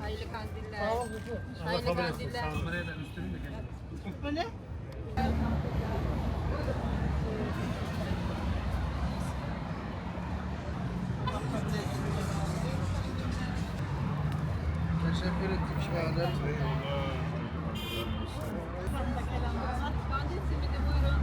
Hayırlı kandiller. Hayırlı kandiller. Teşekkür ettik şahane. Kandil simidi buyurun.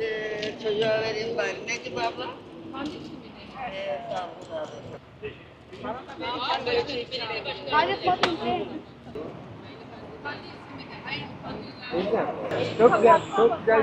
Ee, çocuğa vereyim bari. Ne gibi abla? Kandil simidi. Ee, sağ ol, sağ ol. Hayır patron. Hayırlı kandiller. Çok güzel, çok güzel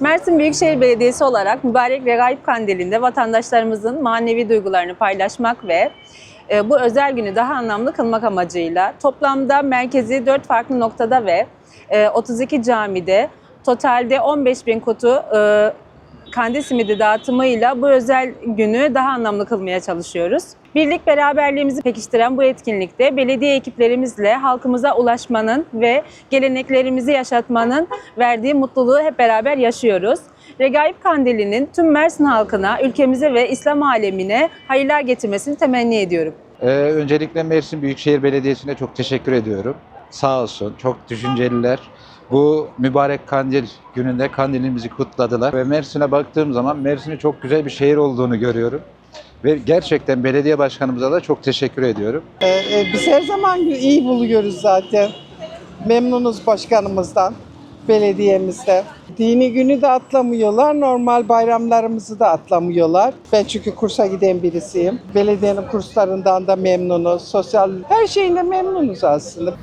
Mersin Büyükşehir Belediyesi olarak Mübarek Regaip Kandili'nde vatandaşlarımızın manevi duygularını paylaşmak ve e, bu özel günü daha anlamlı kılmak amacıyla toplamda merkezi 4 farklı noktada ve e, 32 camide totalde 15 bin kutu e, kandil simidi dağıtımıyla bu özel günü daha anlamlı kılmaya çalışıyoruz. Birlik beraberliğimizi pekiştiren bu etkinlikte belediye ekiplerimizle halkımıza ulaşmanın ve geleneklerimizi yaşatmanın verdiği mutluluğu hep beraber yaşıyoruz. Regaip Kandili'nin tüm Mersin halkına, ülkemize ve İslam alemine hayırlar getirmesini temenni ediyorum. Ee, öncelikle Mersin Büyükşehir Belediyesi'ne çok teşekkür ediyorum. Sağ olsun, çok düşünceliler. Bu mübarek kandil gününde kandilimizi kutladılar. Ve Mersin'e baktığım zaman Mersin'in çok güzel bir şehir olduğunu görüyorum. Ve gerçekten belediye başkanımıza da çok teşekkür ediyorum. Ee, e, biz her zaman iyi buluyoruz zaten. Memnunuz başkanımızdan, belediyemizde. Dini günü de atlamıyorlar, normal bayramlarımızı da atlamıyorlar. Ben çünkü kursa giden birisiyim. Belediyenin kurslarından da memnunuz, sosyal her şeyinde memnunuz aslında.